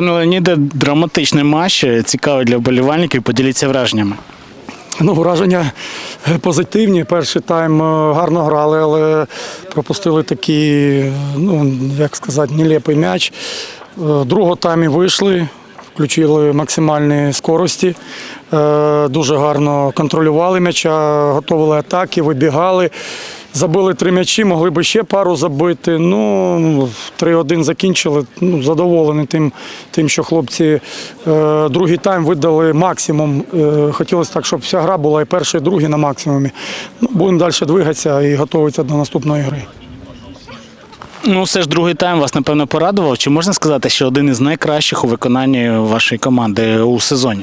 Пане Леоніде, драматичний матч, цікавий для вболівальників. Поділіться враженнями. Ну, враження е, позитивні. Перший тайм е, гарно грали, але пропустили такий, ну, як сказати, нелепий м'яч. Е, Другого таймі вийшли, включили максимальні скорості. Дуже гарно контролювали м'яча, готували атаки, вибігали. Забили три м'ячі, могли би ще пару забити. Ну, 3-1 закінчили. Ну, задоволений тим, тим, що хлопці е, другий тайм видали максимум. Е, хотілося так, щоб вся гра була і перший, і другий на максимумі. Ну, будемо далі двигатися і готуватися до наступної гри. Ну, все ж другий тайм вас, напевно, порадував. Чи можна сказати, що один із найкращих у виконанні вашої команди у сезоні?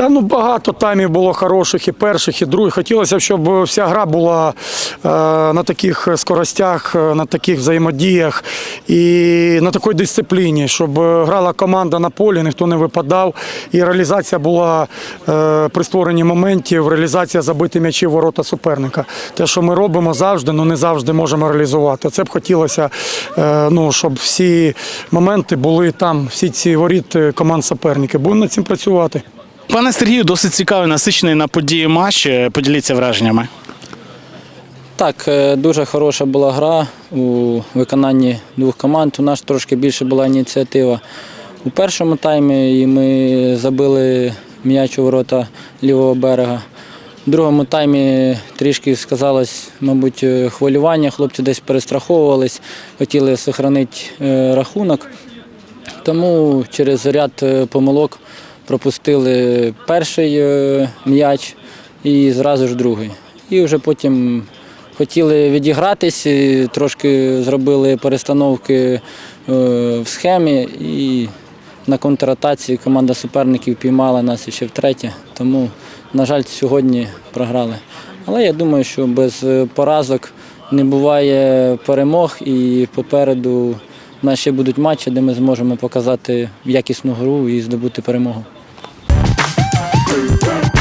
Та ну багато таймів було хороших, і перших, і других. Хотілося б, щоб вся гра була е, на таких скоростях, е, на таких взаємодіях і на такій дисципліні, щоб грала команда на полі, ніхто не випадав. І реалізація була е, при створенні моментів, реалізація забити м'ячі в ворота суперника. Те, що ми робимо завжди, ну не завжди можемо реалізувати. Це б хотілося, е, ну, щоб всі моменти були там, всі ці воріт е, команд суперників. Будемо над цим працювати. Пане Сергію, досить цікавий, насичений на події матч. Поділіться враженнями. Так, е, дуже хороша була гра у виконанні двох команд. У нас трошки більше була ініціатива. У першому таймі і ми забили м'яч у ворота лівого берега. У другому таймі трішки сказалось, мабуть, е, хвилювання. Хлопці десь перестраховувались, хотіли зберігати рахунок. Тому через ряд е, помилок пропустили перший е, м'яч і зразу ж другий. І вже потім хотіли відігратись, трошки зробили перестановки е, в схемі і на контратаці команда суперників піймала нас ще втретє. Тому, на жаль, сьогодні програли. Але я думаю, що без е, поразок не буває перемог і попереду у нас ще будуть матчі, де ми зможемо показати якісну гру і здобути перемогу. freedom.